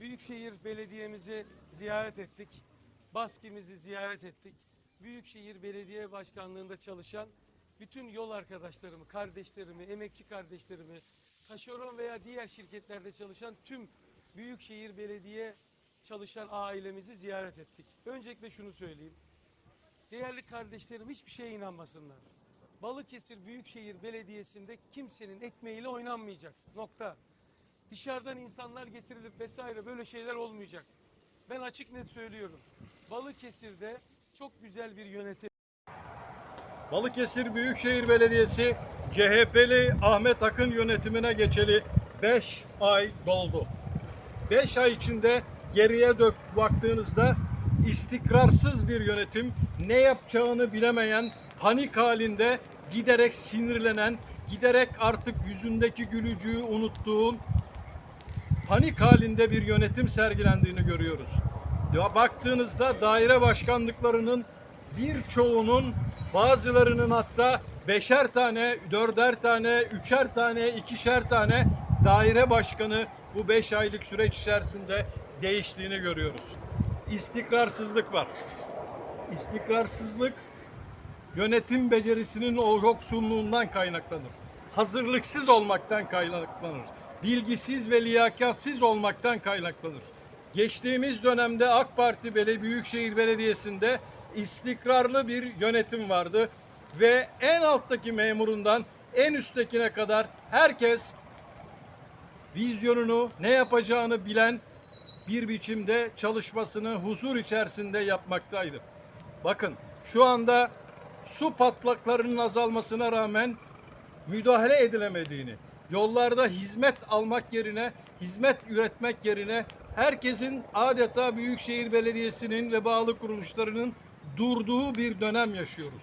Büyükşehir Belediye'mizi ziyaret ettik. Baskimizi ziyaret ettik. Büyükşehir Belediye Başkanlığı'nda çalışan bütün yol arkadaşlarımı, kardeşlerimi, emekçi kardeşlerimi, taşeron veya diğer şirketlerde çalışan tüm Büyükşehir Belediye çalışan ailemizi ziyaret ettik. Öncelikle şunu söyleyeyim. Değerli kardeşlerim hiçbir şeye inanmasınlar. Balıkesir Büyükşehir Belediyesi'nde kimsenin ekmeğiyle oynanmayacak. Nokta. Dışarıdan insanlar getirilip vesaire böyle şeyler olmayacak. Ben açık net söylüyorum. Balıkesir'de çok güzel bir yönetim Balıkesir Büyükşehir Belediyesi CHP'li Ahmet Akın yönetimine geçeli 5 ay doldu. 5 ay içinde geriye dök baktığınızda istikrarsız bir yönetim, ne yapacağını bilemeyen, panik halinde giderek sinirlenen, giderek artık yüzündeki gülücüğü unuttuğun panik halinde bir yönetim sergilendiğini görüyoruz. Ya baktığınızda daire başkanlıklarının birçoğunun bazılarının hatta beşer tane, dörder tane, üçer tane, ikişer tane daire başkanı bu beş aylık süreç içerisinde değiştiğini görüyoruz. İstikrarsızlık var. İstikrarsızlık yönetim becerisinin o yoksunluğundan kaynaklanır. Hazırlıksız olmaktan kaynaklanır. Bilgisiz ve liyakatsiz olmaktan kaynaklanır. Geçtiğimiz dönemde AK Parti Bele Büyükşehir Belediyesi'nde istikrarlı bir yönetim vardı ve en alttaki memurundan en üsttekine kadar herkes vizyonunu, ne yapacağını bilen bir biçimde çalışmasını huzur içerisinde yapmaktaydı. Bakın şu anda su patlaklarının azalmasına rağmen müdahale edilemediğini, yollarda hizmet almak yerine, hizmet üretmek yerine herkesin adeta Büyükşehir Belediyesi'nin ve bağlı kuruluşlarının durduğu bir dönem yaşıyoruz.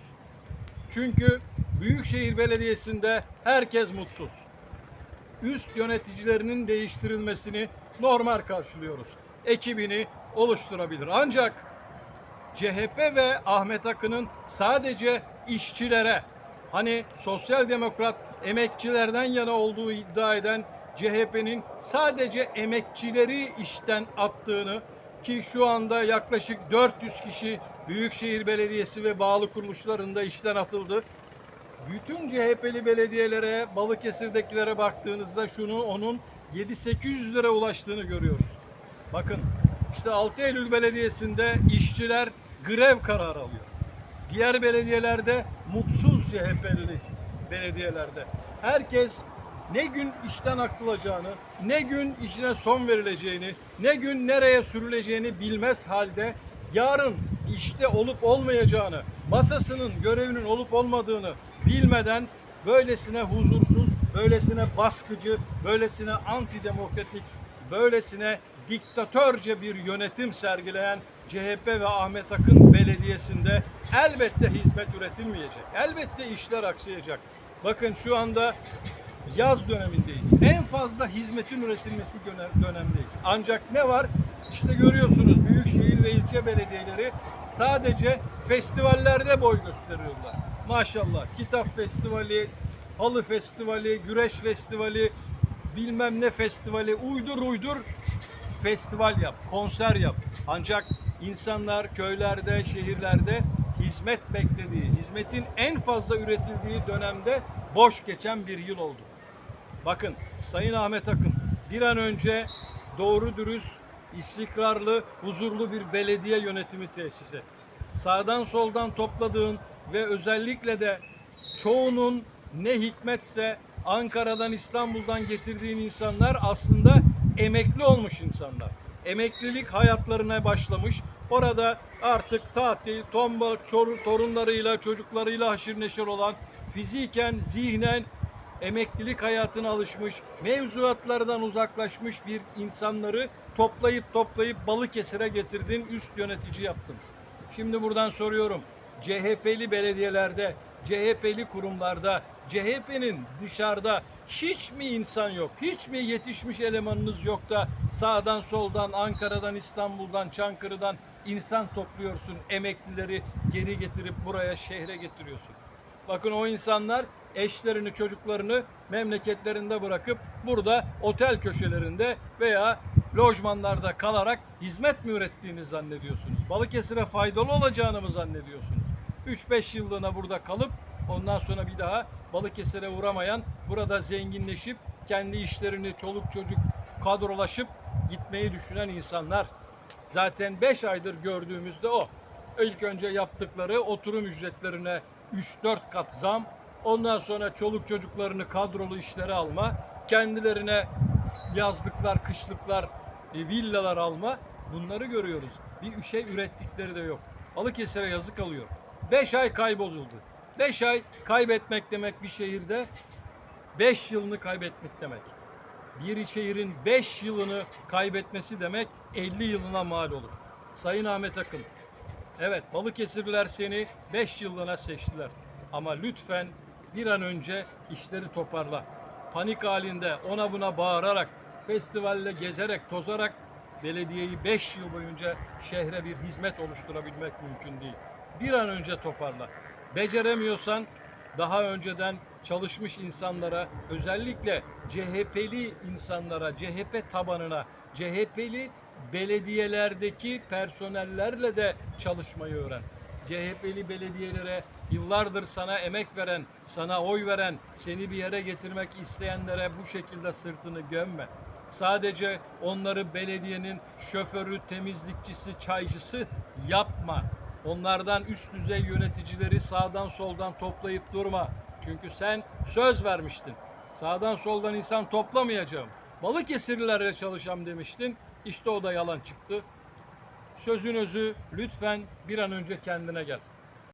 Çünkü Büyükşehir Belediyesi'nde herkes mutsuz üst yöneticilerinin değiştirilmesini normal karşılıyoruz. Ekibini oluşturabilir. Ancak CHP ve Ahmet Akın'ın sadece işçilere hani sosyal demokrat emekçilerden yana olduğu iddia eden CHP'nin sadece emekçileri işten attığını ki şu anda yaklaşık 400 kişi Büyükşehir Belediyesi ve bağlı kuruluşlarında işten atıldı. Bütün CHP'li belediyelere, Balıkesir'dekilere baktığınızda şunu onun 7-800 lira ulaştığını görüyoruz. Bakın işte 6 Eylül Belediyesi'nde işçiler grev kararı alıyor. Diğer belediyelerde mutsuz CHP'li belediyelerde. Herkes ne gün işten atılacağını, ne gün işine son verileceğini, ne gün nereye sürüleceğini bilmez halde yarın işte olup olmayacağını, masasının görevinin olup olmadığını bilmeden böylesine huzursuz, böylesine baskıcı, böylesine antidemokratik, böylesine diktatörce bir yönetim sergileyen CHP ve Ahmet Akın Belediyesi'nde elbette hizmet üretilmeyecek. Elbette işler aksayacak. Bakın şu anda yaz dönemindeyiz. En fazla hizmetin üretilmesi dönem- dönemdeyiz. Ancak ne var? İşte görüyorsunuz büyükşehir ve ilçe belediyeleri sadece festivallerde boy gösteriyorlar. Maşallah kitap festivali, halı festivali, güreş festivali, bilmem ne festivali uydur uydur festival yap, konser yap. Ancak insanlar köylerde, şehirlerde hizmet beklediği, hizmetin en fazla üretildiği dönemde boş geçen bir yıl oldu. Bakın Sayın Ahmet Akın bir an önce doğru dürüst, istikrarlı, huzurlu bir belediye yönetimi tesis et. Sağdan soldan topladığın ve özellikle de çoğunun ne hikmetse Ankara'dan İstanbul'dan getirdiğin insanlar aslında emekli olmuş insanlar. Emeklilik hayatlarına başlamış. Orada artık tatil, tombal, çor- torunlarıyla, çocuklarıyla haşır neşir olan, fiziken, zihnen emeklilik hayatına alışmış, mevzuatlardan uzaklaşmış bir insanları toplayıp toplayıp Balıkesir'e getirdin, üst yönetici yaptın. Şimdi buradan soruyorum. CHP'li belediyelerde, CHP'li kurumlarda, CHP'nin dışarıda hiç mi insan yok? Hiç mi yetişmiş elemanınız yok da sağdan soldan, Ankara'dan, İstanbul'dan, Çankırı'dan insan topluyorsun, emeklileri geri getirip buraya şehre getiriyorsun. Bakın o insanlar eşlerini, çocuklarını memleketlerinde bırakıp burada otel köşelerinde veya lojmanlarda kalarak hizmet mi ürettiğini zannediyorsunuz? Balıkesir'e faydalı olacağını mı zannediyorsunuz? 3-5 yıllığına burada kalıp ondan sonra bir daha Balıkesir'e uğramayan, burada zenginleşip kendi işlerini çoluk çocuk kadrolaşıp gitmeyi düşünen insanlar. Zaten 5 aydır gördüğümüzde o. İlk önce yaptıkları oturum ücretlerine 3-4 kat zam, ondan sonra çoluk çocuklarını kadrolu işlere alma, kendilerine yazlıklar, kışlıklar, e, villalar alma bunları görüyoruz. Bir şey ürettikleri de yok. Balıkesir'e yazık alıyor. 5 ay kayboluldu. 5 ay kaybetmek demek bir şehirde 5 yılını kaybetmek demek. Bir şehrin 5 yılını kaybetmesi demek 50 yılına mal olur. Sayın Ahmet Akın, evet Balıkesirliler seni 5 yıllığına seçtiler. Ama lütfen bir an önce işleri toparla. Panik halinde ona buna bağırarak, festivalle gezerek, tozarak belediyeyi 5 yıl boyunca şehre bir hizmet oluşturabilmek mümkün değil. Bir an önce toparla. Beceremiyorsan daha önceden çalışmış insanlara, özellikle CHP'li insanlara, CHP tabanına, CHP'li belediyelerdeki personellerle de çalışmayı öğren. CHP'li belediyelere yıllardır sana emek veren, sana oy veren, seni bir yere getirmek isteyenlere bu şekilde sırtını gömme. Sadece onları belediyenin şoförü, temizlikçisi, çaycısı yapma. Onlardan üst düzey yöneticileri sağdan soldan toplayıp durma. Çünkü sen söz vermiştin. Sağdan soldan insan toplamayacağım. Balıkesirlilerle çalışacağım demiştin. İşte o da yalan çıktı. Sözün özü lütfen bir an önce kendine gel.